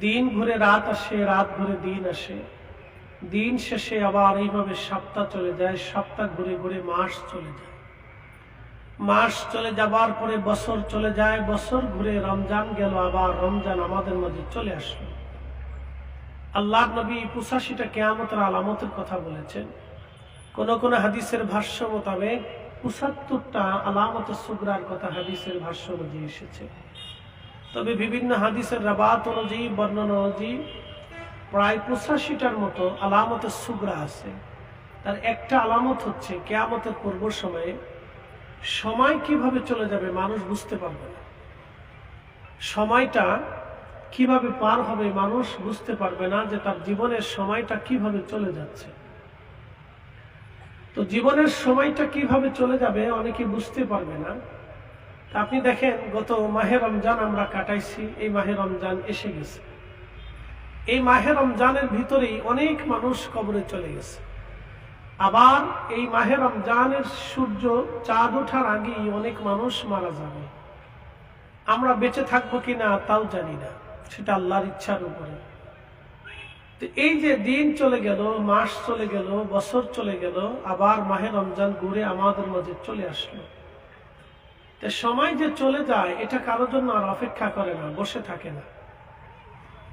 দিন ঘুরে রাত আসে, রাত ঘুরে দিন আসে। দিন শেষে আবার এইভাবে সপ্তাহ চলে যায়, সপ্তাহ ঘুরে ঘুরে মাস চলে যায়। মাস চলে যাবার পরে বছর চলে যায়, বছর ঘুরে রমজান গেল, আবার রমজান আমাদের মাঝে চলে আসলো। আল্লাহ নবী পুষাশিটা কেয়ামতের আলামতের কথা বলেছেন। কোন কোন হাদিসের ভাষ্য মোতাবেক পঁচাত্তরটা আলামতের সুগরার কথা হাদিসের ভাষ্য অনুযায়ী এসেছে। তবে বিভিন্ন হাদিসের রাবাত অনুযায়ী, বর্ণনা অনুযায়ী প্রায় পঁচাশিটার মতো আলামতের সুগরা আছে। তার একটা আলামত হচ্ছে, কেয়ামতের পূর্ব সময়ে সময় কীভাবে চলে যাবে মানুষ বুঝতে পারবে না। সময়টা কীভাবে পার হবে মানুষ বুঝতে পারবে না যে তার জীবনের সময়টা কীভাবে চলে যাচ্ছে। তো জীবনের সময়টা কীভাবে চলে যাবে অনেকে বুঝতে পারবে না। আপনি দেখেন, গত মাহে রমজান আমরা কাটাইছি, এই মাহে রমজান এসে গেছে। এই মাহে রমজানের ভিতরেই অনেক মানুষ কবরে চলে গেছে। আবার এই মাহে রমজানের সূর্য চাঁদ ওঠার আগেই অনেক মানুষ মারা যাবে। আমরা বেঁচে থাকব কিনা তাও জানি না, সেটা আল্লাহর ইচ্ছার উপরে। এই যে দিন চলে গেল, মাস চলে গেল, বছর চলে গেল, আবার মাহে রমজান ঘুরে আমাদের মাঝে চলে আসলো। সময় যে চলে যায়, এটা কারোর জন্য আর অপেক্ষা করে না, বসে থাকে না।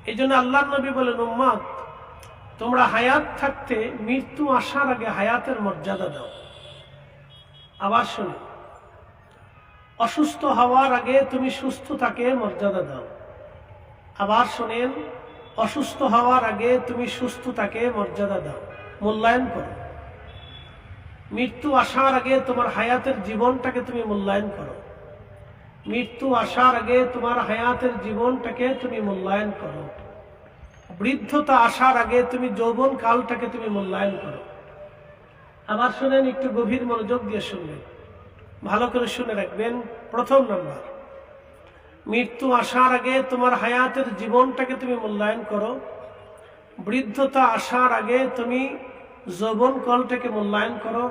এই জন্য আল্লাহ নবী বলেন, উম্মাদ, তোমরা হায়াত থাকতে মৃত্যু আসার আগে হায়াতের মর্যাদা দাও। আবার শোনো, অসুস্থ হওয়ার আগে তুমি সুস্থ থাকে মর্যাদা দাও। আবার শোনেন, অসুস্থ হওয়ার আগে তুমি সুস্থ থাকে মর্যাদা দাও। মূল্যায়ন করো। মৃত্যু আসার আগে তোমার হায়াতের জীবনটাকে তুমি মূল্যায়ন করো। মৃত্যু আসার আগে তোমার হায়াতের জীবনটাকে তুমি মূল্যায়ন করো। বৃদ্ধতা আসার আগে তুমি যৌবন কালটাকে তুমি মূল্যায়ন করো। আবার শুনেন, একটু গভীর মনোযোগ দিয়ে শুনবেন। ভালো করে শুনে রাখবেন। প্রথম নাম্বার, মৃত্যু আসার আগে তোমার হায়াতের জীবনটাকে তুমি মূল্যায়ন করো। বৃদ্ধতা আসার আগে তুমি যৌবন কলটাকে মূল্যায়ন করো।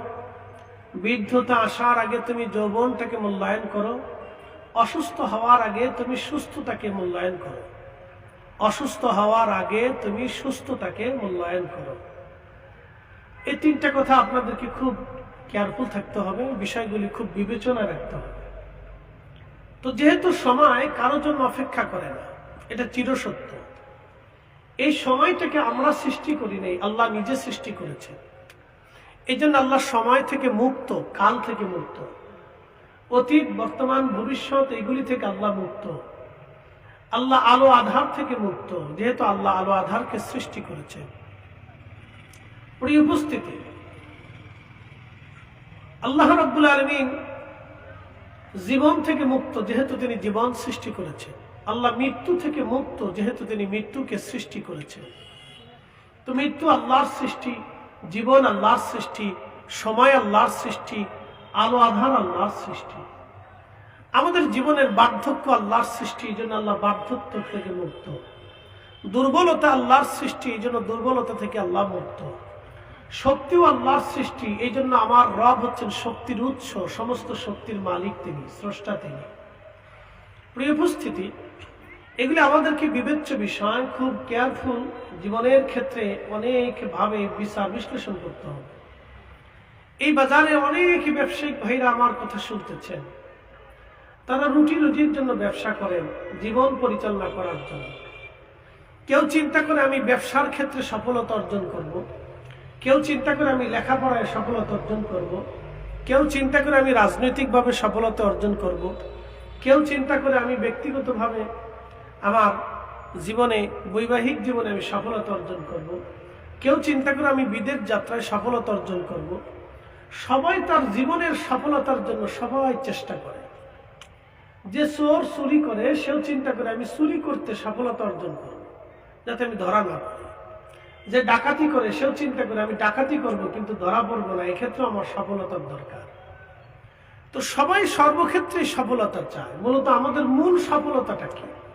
বৃদ্ধতা আসার আগে তুমি যৌবনটাকে মূল্যায়ন করো। অসুস্থ হওয়ার আগে তুমি সুস্থতাকে মূল্যায়ন করো। অসুস্থ হওয়ার আগে তুমি সুস্থতাকে মূল্যায়ন করো। এই তিনটা কথা আপনাদেরকে খুব কেয়ারফুল থাকতে হবে, বিষয়গুলি খুব বিবেচনা রাখতে হবে। তো যেহেতু সময় কারোর জন্য অপেক্ষা করে না, এটা চিরসত্য। এই সময়টাকে আমরা সৃষ্টি করি নাই, আল্লাহ নিজে সৃষ্টি করেছে এই জন্য আল্লাহ সময় থেকে মুক্ত, কাল থেকে মুক্ত। অতীত, বর্তমান, ভবিষ্যৎ, এগুলি থেকে আল্লাহ মুক্ত। আল্লাহ আলো আধার থেকে মুক্ত, যেহেতু আল্লাহ আলো আধারকে সৃষ্টি করেছে উপস্থিতি, আল্লাহ রব্বুল আলমিন জীবন থেকে মুক্ত, যেহেতু তিনি জীবন সৃষ্টি করেছেন। আল্লাহ মৃত্যু থেকে মুক্ত, যেহেতু তিনি মৃত্যুকে সৃষ্টি করেছেন। তো মৃত্যু আল্লাহর সৃষ্টি জীবন আল্লাহর সৃষ্টি, সময় আল্লাহর সৃষ্টি, আলো আধার আল্লাহর সৃষ্টি। আমাদের জীবনের বার্ধক্য আল্লাহর সৃষ্টি, এই জন্য আল্লাহ বার্ধক্য থেকে মুক্ত। দুর্বলতা আল্লাহর সৃষ্টি, এই জন্য দুর্বলতা থেকে আল্লাহ মুক্ত। শক্তিও আল্লাহর সৃষ্টি, এই জন্য আমার রব হচ্ছেন শক্তির উৎস, সমস্ত শক্তির মালিক তিনি, স্রষ্টা তিনি। প্রিয় উপস্থিতি এগুলি আমাদেরকে বিবেচ্য বিষয়, খুব কেয়ারফুল জীবনের ক্ষেত্রে অনেকভাবে বিচার বিশ্লেষণ করতে হবে এই বাজারে অনেক ব্যবসায়িক ভাইরা আমার কথা শুনতেছেন তারা রুটি রুটির জন্য ব্যবসা করেন, জীবন পরিচালনা করার জন্য কেউ চিন্তা করে আমি ব্যবসার ক্ষেত্রে সফলতা অর্জন করব। কেউ চিন্তা করে আমি লেখাপড়ায় সফলতা অর্জন করব। কেউ চিন্তা করে আমি রাজনৈতিকভাবে সফলতা অর্জন করব। কেউ চিন্তা করে আমি ব্যক্তিগতভাবে আমার জীবনে, বৈবাহিক জীবনে আমি সফলতা অর্জন করব। কেউ চিন্তা করে আমি বিদেশ যাত্রায় সফলতা অর্জন করব। সবাই তার জীবনের সফলতার জন্য সবাই চেষ্টা করে। যে চোর চুরি করে, সেও চিন্তা করে আমি চুরি করতে সফলতা অর্জন করব, যাতে আমি ধরা না পড়ি। যে ডাকাতি করে, সেও চিন্তা করে আমি ডাকাতি করব, কিন্তু ধরা পড়ব না। এক্ষেত্রে আমার সফলতার দরকার। তো সবাই সর্বক্ষেত্রেই সফলতা চায়। মূলত আমাদের মূল সফলতাটা কি?